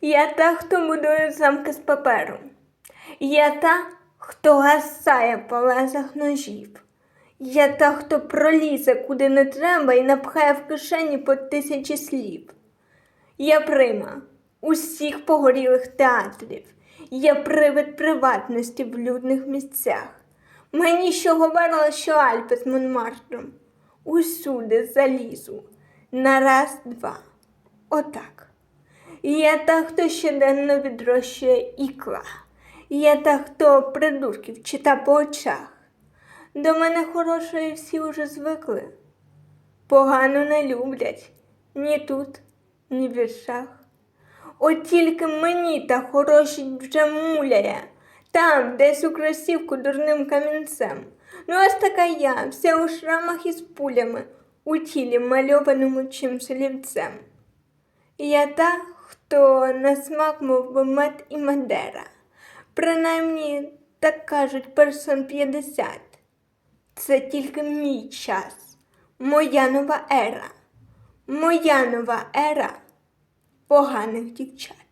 Я та, хто будує замки з паперу. Я та, хто гасає по лезах ножів. Я та, хто пролізе куди не треба і напхає в кишені по тисячі слів. Я прима усіх погорілих театрів. Я привид приватності в людних місцях. Мені що говорила, що Альпи з Монмартром. Усюди залізу. На раз, два. Отак. Я та, хто щоденно відрощує ікла. Я та, хто придурків чита по очах. До мене хорошої всі уже звикли. Погано не люблять ні тут, ні в віршах. От тільки мені та хороші вже муляє, там, десь у красівку дурним камінцем. Ну ось така я, вся у шрамах із пулями, у тілі мальованому чимсь олівцем. Я та, хто на смак мов би мед і мадера. Принаймні, так кажуть персон 50. Це тільки мій час, моя нова ера, моя нова ера поганих дівчат.